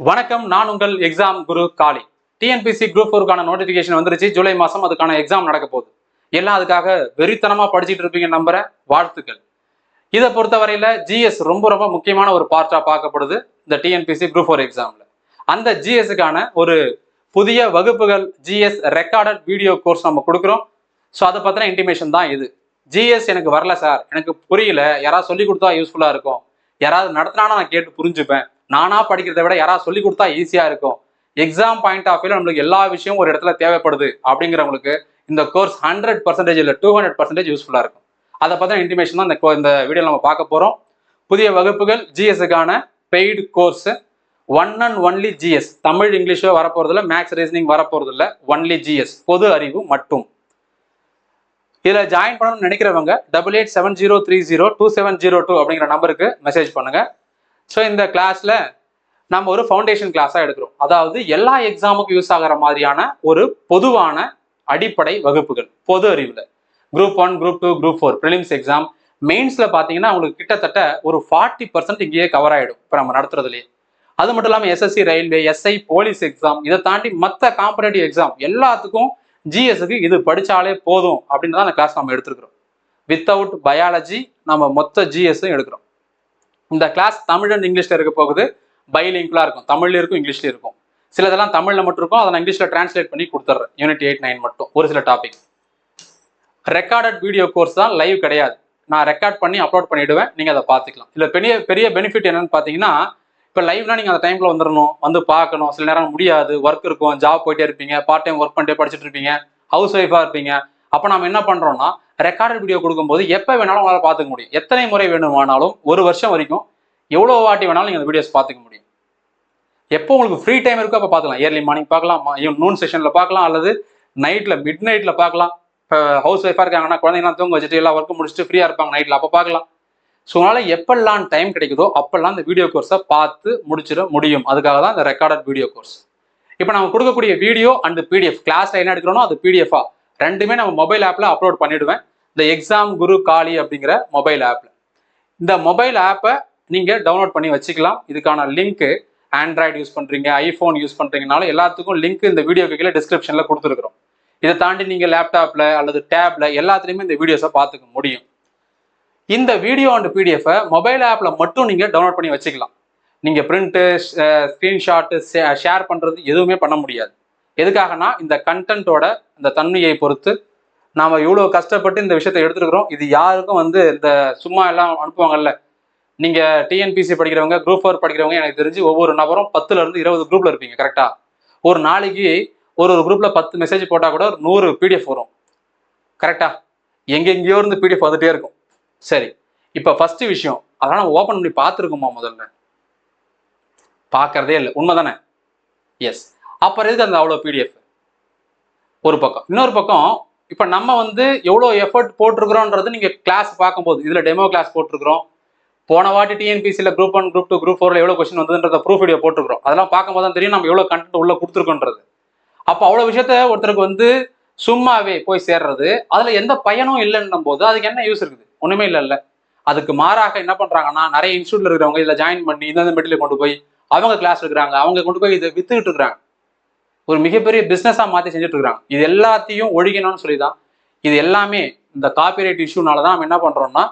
வணக்கம் நான் உங்கள் exam Guru Kali. TNPSC group ஃபோருக்கான notification வந்துருச்சு. ஜூலை மாதம் அதுக்கான எக்ஸாம் நடக்க போகுது. எல்லாம் அதுக்காக வெறித்தனமாக படிச்சுட்டு இருப்பீங்க நம்புற வாழ்த்துக்கள். இதை பொறுத்தவரையில் ஜிஎஸ் ரொம்ப ரொம்ப முக்கியமான ஒரு பார்ட்டாக பார்க்கப்படுது இந்த டிஎன்பிசி குரூப் ஃபோர் எக்ஸாமில் அந்த ஜிஎஸ்க்கான ஒரு புதிய வகுப்புகள் ஜிஎஸ் ரெக்கார்டட் வீடியோ கோர்ஸ் நம்ம கொடுக்குறோம். ஸோ அதை பற்றின இன்டிமேஷன் தான் இது. ஜிஎஸ் எனக்கு வரல சார். எனக்கு புரியல. யாராவது சொல்லி கொடுத்தா யூஸ்ஃபுல்லாக இருக்கும். யாராவது நடத்தினானா நான் கேட்டு புரிஞ்சுப்பேன். நானா படிக்கிறத விட யாராவது சொல்லி கொடுத்தா ஈஸியாக இருக்கும். எக்ஸாம் பாயிண்ட் ஆஃப் வியூல நம்மளுக்கு எல்லா விஷயமும் ஒரு இடத்துல தேவைப்படுது அப்படிங்கிறவங்களுக்கு இந்த கோர்ஸ் ஹண்ட்ரட் பர்சன்டேஜ் இல்லை டூ ஹண்ட்ரட் பர்சன்டேஜ் யூஸ்ஃபுல்லாக இருக்கும். அதை பற்றின இன்டிமேஷன் தான் இந்த இந்த வீடியோ நம்ம பார்க்க போகிறோம் புதிய வகுப்புகள் ஜிஎஸ்க்கான paid course one and only GS Tamil இங்கிலீஷோ வரப்போறதில்ல மேக்ஸ் ரீசனிங் வரப்போறதில்ல ஒன்லி ஜிஎஸ் பொது அறிவு மட்டும். இதில் ஜாயின் பண்ணணும்னு நினைக்கிறவங்க double eight seven zero three zero two seven zero two அப்படிங்கிற நம்பருக்கு மெசேஜ் பண்ணுங்கள் ஸோ இந்த கிளாஸில் நம்ம ஒரு ஃபவுண்டேஷன் கிளாஸாக எடுக்கிறோம். அதாவது எல்லா எக்ஸாமுக்கும் யூஸ் ஆகிற மாதிரியான ஒரு பொதுவான அடிப்படை வகுப்புகள் பொது அறிவில். Group one group two group four prelims exam மெயின்ஸில் பார்த்தீங்கன்னா உங்களுக்கு கிட்டத்தட்ட ஒரு ஃபார்ட்டி பர்சன்ட் இங்கேயே கவர் ஆகிடும் இப்போ நம்ம நடத்துறதுலேயே. அது மட்டும் இல்லாமல் SSC railway SI police exam இதை தாண்டி மற்ற காம்படேட்டிவ் எக்ஸாம் எல்லாத்துக்கும் ஜிஎஸ்க்கு இது படித்தாலே போதும் அப்படின்னு தான் அந்த கிளாஸ் நம்ம எடுத்துருக்கிறோம். வித்தவுட் பயாலஜி நம்ம மொத்த ஜிஎஸும் எடுக்கிறோம். இந்த கிளாஸ் தமிழ் அண்ட் இங்கிலீஷில் இருக்க போகுது பைலிங்குலாக இருக்கும். தமிழ்ல இருக்கும் இங்கிலீஷ்ல இருக்கும். சிலதெல்லாம் தமிழில் மட்டும் இருக்கும். அதை நான் இங்கிலீஷில் டிரான்ஸ்லேட் பண்ணி கொடுத்துட்றேன் யூனிட் எயிட் நைன் மட்டும். ஒரு சில டாபிக் ரெக்கார்டட் வீடியோ கோர்ஸ் தான் லைவ் கிடையாது. நான் ரெக்கார்ட் பண்ணி அப்லோட் பண்ணிவிடுவேன் நீங்கள் அதை பார்த்துக்கலாம். இல்லை பெரிய பெரிய பெனிஃபிட் என்னன்னு பார்த்தீங்கன்னா இப்போ லைவ்னா நீங்கள் அந்த டைமில் வந்துடணும் வந்து பார்க்கணும். சில நேரம் முடியாது. ஒர்க் இருக்கும். ஜாப் போயிட்டே இருப்பீங்க. பார்ட் டைம் ஒர்க் பண்ணிட்டே படிச்சுட்டு இருப்பீங்க. ஹவுஸ் ஒய்ஃபாக இருப்பீங்க. அப்போ நம்ம என்ன பண்றோம்னா ரெக்கார்டட் வீடியோ கொடுக்கும்போது எப்போ வேணாலும் உங்களால் பார்த்துக்க முடியும். எத்தனை முறை வேணுமானாலும் ஒரு வருஷம் வரைக்கும் எவ்வளோ வாட்டி வேணாலும் நீங்கள் அந்த வீடியோஸ் பார்த்துக்க முடியும். எப்போ உங்களுக்கு ஃப்ரீ டைம் இருக்கோ அப்போ பார்க்கலாம் இயர்லி மார்னிங் பார்க்கலாம் நூன் செஷனில் பார்க்கலாம் அல்லது நைட்டில் மிட் நைட்டில் பார்க்கலாம். இப்போ ஹவுஸ் ஒய்ஃபாக இருக்காங்கன்னா குழந்தைங்களாம் தூங்க வச்சுட்டு எல்லா ஒர்க்கும் முடிச்சுட்டு ஃப்ரீயாக இருப்பாங்க நைட்டில் அப்போ பார்க்கலாம். ஸோ அதனால் எப்பெல்லாம் டைம் கிடைக்குதோ அப்பெல்லாம் இந்த வீடியோ கோர்ஸை பார்த்து முடிச்சிட முடியும். அதுக்காக தான் இந்த ரெக்கார்டட் வீடியோ கோர்ஸ் இப்போ நம்ம கொடுக்கக்கூடிய வீடியோ அண்ட் பிடிஎஃப் கிளாஸில் என்ன எடுக்கிறோனோ அது பிடிஎஃபா ரெண்டுமே நம்ம மொபைல் ஆப்பில் அப்லோட் பண்ணிவிடுவேன் இந்த எக்ஸாம் குரு காளி அப்படிங்கிற மொபைல் ஆப்பில் இந்த மொபைல் ஆப்பை நீங்கள் டவுன்லோட் பண்ணி வச்சுக்கலாம். இதுக்கான லிங்க்கு ஆண்ட்ராய்டு யூஸ் பண்ணுறீங்க ஐஃபோன் யூஸ் பண்ணுறீங்கனாலும் எல்லாத்துக்கும் லிங்க் இந்த வீடியோக்கு கீழே டிஸ்கிரிப்ஷனில் கொடுத்துருக்குறோம். இதை தாண்டி நீங்கள் லேப்டாப்பில் அல்லது டேப்பில் எல்லாத்துலேயுமே இந்த வீடியோஸை பார்த்துக்க முடியும். இந்த வீடியோ அண்ட் பிடிஎஃபை மொபைல் ஆப்பில் மட்டும் நீங்கள் டவுன்லோட் பண்ணி வச்சுக்கலாம். நீங்கள் பிரிண்ட்டு ஸ்க்ரீன்ஷாட்டு ஷேர் பண்ணுறது எதுவுமே பண்ண முடியாது. எதுக்காகனா இந்த கண்டென்ட்டோட இந்த தன்மையை பொறுத்து நாம் இவ்வளோ கஷ்டப்பட்டு இந்த விஷயத்தை எடுத்துருக்குறோம். இது யாருக்கும் வந்து இந்த சும்மா எல்லாம் அனுப்புவாங்கல்ல. நீங்கள் டிஎன்பிசி படிக்கிறவங்க குரூப் ஃபோர் படிக்கிறவங்க எனக்கு தெரிஞ்சு ஒவ்வொரு நபரும் பத்துலேருந்து இருபது குரூப்பில் இருப்பீங்க கரெக்டாக ஒரு நாளைக்கு ஒரு ஒரு குரூப்பில் பத்து மெசேஜ் போட்டால் கூட ஒரு நூறு பிடிஎஃப் வரும். கரெக்டாக எங்கெங்கேயோ இருந்து பிடிஎஃப் வந்துட்டே இருக்கும். சரி இப்போ ஃபஸ்ட்டு விஷயம் அதெல்லாம் நம்ம ஓப்பன் பண்ணி பார்த்துருக்கோமா முதல்ல? பார்க்கறதே இல்லை. உண்மை தானே எஸ் அப்புறம் எதுக்கு அந்த அவ்வளோ பிடிஎஃப் ஒரு பக்கம். இன்னொரு பக்கம் இப்போ நம்ம வந்து எவ்வளோ எஃபர்ட் போட்டிருக்கிறோன்றது நீங்கள் கிளாஸ் பார்க்கும்போது இதில் டெமோ கிளாஸ் போட்டிருக்கிறோம். போன வாட்டி டிஎன்பிசியில் group one group two group ஃபோரில் எவ்வளோ கொஸ்டின் வந்ததுன்றத ப்ரூஃப் வீடியோ போட்டிருக்கிறோம். அதெல்லாம் பார்க்கும்போது தான் தெரியும் நம்ம எவ்வளோ கண்டென்ட் உள்ளே கொடுத்துருக்கோன்றது. அப்போ அவ்வளோ விஷயத்த ஒருத்தருக்கு வந்து சும்மாவே போய் சேர்றது அதில் எந்த பயனும் இல்லைன்னும் போது அதுக்கு என்ன யூஸ் இருக்குது? ஒன்றுமே இல்லைல்ல. அதுக்கு மாறாக என்ன பண்ணுறாங்கன்னா நிறைய இன்ஸ்டியூட்டில் இருக்கிறவங்க இதில் ஜாயின் பண்ணி இந்த மெட்டீரியல் கொண்டு போய் அவங்க கிளாஸ் எடுக்கிறாங்க அவங்க கொண்டு போய் இதை வித்துக்கிட்டு இருக்கிறாங்க. ஒரு மிகப்பெரிய பிஸ்னஸாக மாற்றி செஞ்சுட்டு இருக்கிறாங்க இது எல்லாத்தையும் ஒழிக்கணும்னு சொல்லி தான் இது எல்லாமே இந்த காப்பிரைட் இஷ்யூனால தான் நம்ம என்ன பண்ணுறோம்னா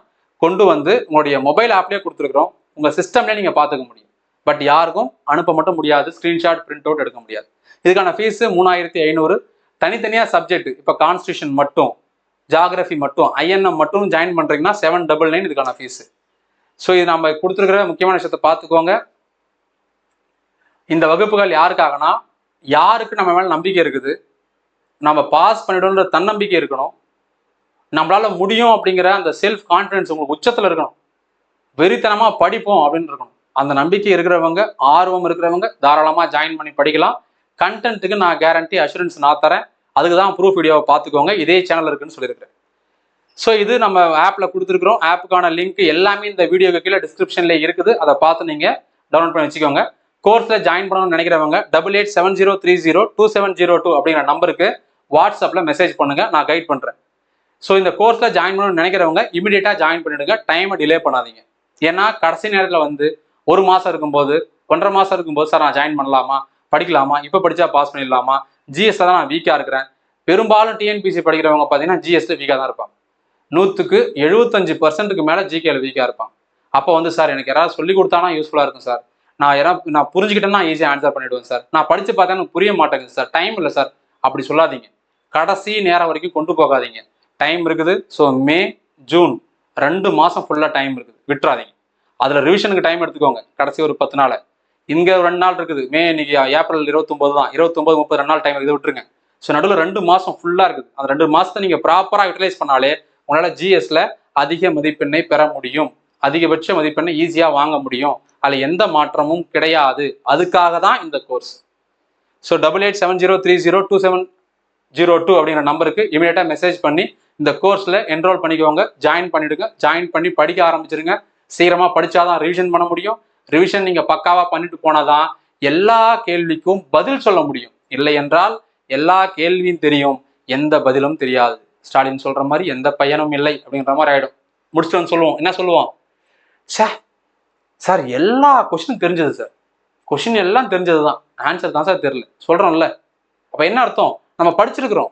கொண்டு வந்து உங்களுடைய மொபைல் ஆப்லேயே கொடுத்துருக்குறோம். உங்கள் சிஸ்டம்லேயே நீங்கள் பார்த்துக்க முடியும். பட் யாருக்கும் அனுப்ப மட்டும் முடியாது. ஸ்க்ரீன்ஷாட் பிரிண்ட் அவுட் எடுக்க முடியாது. இதுக்கான ஃபீஸு மூணாயிரத்தி ஐநூறு. தனித்தனியாக சப்ஜெக்ட் இப்போ கான்ஸ்டியூஷன் மட்டும் ஜாகிரஃபி மட்டும் ஐஎன்எம் மட்டும் ஜாயின் பண்ணுறீங்கன்னா செவன் டபுள் நைன் இதுக்கான ஃபீஸு ஸோ இது நம்ம கொடுத்துருக்கிற முக்கியமான விஷயத்தை பார்த்துக்கோங்க. இந்த வகுப்புகள் யாருக்காகனா யாருக்கு நம்ம மேலே நம்பிக்கை இருக்குது? நம்ம பாஸ் பண்ணிடணுன்ற தன்னம்பிக்கை இருக்கணும். நம்மளால முடியும் அப்படிங்கிற அந்த செல்ஃப் கான்ஃபிடன்ஸ் உங்களுக்கு உச்சத்தில் இருக்கணும். வெறித்தனமாக படிப்போம் அப்படின்னு இருக்கணும். அந்த நம்பிக்கை இருக்கிறவங்க ஆர்வம் இருக்கிறவங்க தாராளமாக ஜாயின் பண்ணி படிக்கலாம். கண்டென்ட்டுக்கு நான் கேரண்டி அஷூரன்ஸ் நான் தரேன். அதுக்கு தான் ப்ரூஃப் வீடியோவை பார்த்துக்கோங்க. இதே சேனல் இருக்குன்னு சொல்லியிருக்கிறேன். ஸோ இது நம்ம ஆப்பில் கொடுத்துருக்குறோம். ஆப்புக்கான லிங்க் எல்லாமே இந்த வீடியோக்கு கீழே டிஸ்கிரிப்ஷனில் இருக்குது. அதை பார்த்து நீங்கள் டவுன்லோட் பண்ணி வச்சுக்கோங்க. கோர்ஸில் ஜாயின் பண்ணணும்னு நினைக்கிறவங்க double eight seven zero three zero two seven zero two அப்படிங்கிற நம்பருக்கு வாட்ஸ்அப்பில் மெசேஜ் பண்ணுங்க நான் கைட் பண்ணுறேன் ஸோ இந்த கோர்ஸில் ஜாயின் பண்ணணும்னு நினைக்கிறவங்க இமீடியட்டாக ஜாயின் பண்ணிடுங்க டைமை டிலே பண்ணாதீங்க. ஏன்னா கடைசி நேரத்தில் வந்து ஒரு மாதம் இருக்கும்போது ஒன்றரை மாசம் இருக்கும்போது சார் நான் ஜாயின் பண்ணலாமா? படிக்கலாமா? இப்போ படிச்சா பாஸ் பண்ணிடலாமா? ஜிஎஸ்ல தான் நான் வீக்கா இருக்கிறேன். பெரும்பாலும் டிஎன்பிசி படிக்கிறவங்க பார்த்தீங்கன்னா ஜிஎஸ்ல வீக்காக தான் இருப்பாங்க. நூற்றுக்கு எழுபத்தஞ்சு பர்சன்ட்டுக்கு மேலே ஜிகேல வீக்காக இருப்பாங்க. அப்போ வந்து சார் எனக்கு யாராவது சொல்லி கொடுத்தானா யூஸ்ஃபுல்லாக இருக்கும் சார். நான் யாரா நான் புரிஞ்சுக்கிட்டேன்னா ஈஸியாக ஆன்சர் பண்ணிடுவேன் சார் நான் படித்து பார்த்தா எனக்கு புரிய மாட்டேங்குது சார் டைம் இல்லை சார் அப்படி சொல்லாதீங்க. கடைசி நேரம் வரைக்கும் கொண்டு போகாதீங்க. டைம் இருக்குது. ஸோ மே ஜூன் ரெண்டு மாதம் ஃபுல்லாக டைம் இருக்குது. விட்டுறாதீங்க. அதில் ரிவிஷனுக்கு டைம் எடுத்துக்கோங்க. கடைசி ஒரு பத்து நாள். இங்கே ரெண்டு நாள் இருக்குது. மே இன்னைக்கு ஏப்ரல் இருபத்தொம்போது தான். இருபத்தொம்போது முப்பது ரெண்டு நாள் டைம் இதை விட்டுருங்க. ஸோ நடுவில் ரெண்டு மாதம் ஃபுல்லாக இருக்குது. அந்த ரெண்டு மாதத்தை நீங்கள் ப்ராப்பராக யூட்டிலைஸ் பண்ணாலே உங்களால் ஜிஎஸ்ல அதிக மதிப்பெண்ணை பெற முடியும். அதிகபட்ச மதிப்பெண்ணை ஈஸியாக வாங்க முடியும். அதில் எந்த மாற்றமும் கிடையாது. அதுக்காக தான் இந்த course so double eight seven zero three zero two seven zero two அப்படிங்கிற நம்பருக்கு இமீடியட்டாக மெசேஜ் பண்ணி இந்த கோர்ஸில் என்ரோல் பண்ணிக்கோங்க. ஜாயின் பண்ணிவிடுங்க ஜாயின் பண்ணி படிக்க ஆரம்பிச்சிருங்க. சீக்கிரமாக படிச்சாதான் ரிவிஷன் பண்ண முடியும். ரிவிஷன் நீங்கள் பக்காவாக பண்ணிட்டு போனாதான் எல்லா கேள்விக்கும் பதில் சொல்ல முடியும். இல்லை என்றால் எல்லா கேள்வியும் தெரியும். எந்த பதிலும் தெரியாது. ஸ்டாலின் சொல்கிற மாதிரி எந்த பையனும் இல்லை அப்படின்ற மாதிரி ஆகிடும் முடிச்சுட்டு வந்து சொல்லுவோம். என்ன சொல்லுவோம்? சே சார் எல்லா கொஸ்டினும் தெரிஞ்சது சார். கொஷின் எல்லாம் தெரிஞ்சது தான் ஆன்சர் தான் சார் தெரியல. சொல்கிறோம்ல அப்போ என்ன அர்த்தம்? நம்ம படிச்சிருக்கிறோம்.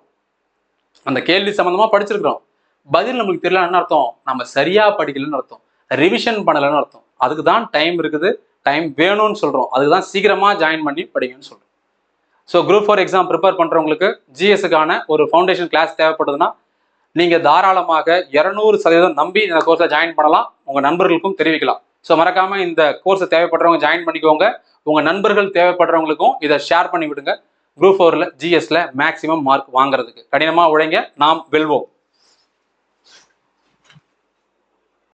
அந்த கேள்வி சம்மந்தமாக படிச்சிருக்கிறோம். பதில் நம்மளுக்கு தெரியல என்ன அர்த்தம். நம்ம சரியாக படிக்கலன்னு அர்த்தம். ரிவிஷன் பண்ணலைன்னு அர்த்தம். அதுக்கு தான் டைம் இருக்குது. டைம் வேணும்னு சொல்கிறோம் அதுக்கு தான் சீக்கிரமாக ஜாயின் பண்ணி படிங்கன்னு சொல்கிறோம் so group four exam prepare பண்ணுறவங்களுக்கு ஜிஎஸ்க்கான ஒரு ஃபவுண்டேஷன் கிளாஸ் தேவைப்படுதுன்னா நீங்க தாராளமாக இரநூறு சதவீதம் நம்பி இந்த கோர்ஸை ஜாயின் பண்ணலாம். உங்க நண்பர்களுக்கும் தெரிவிக்கலாம். ஸோ மறக்காம இந்த கோர்ஸ் தேவைப்படுறவங்க ஜாயின் பண்ணிக்கோங்க. உங்க நண்பர்கள் தேவைப்படுறவங்களுக்கும் இதை ஷேர் பண்ணி விடுங்க. குரூப் ஃபோர்ல ஜிஎஸ்ல மேக்சிமம் மார்க் வாங்குறதுக்கு. கடினமா உழைங்க நாம் வெல்வோம்.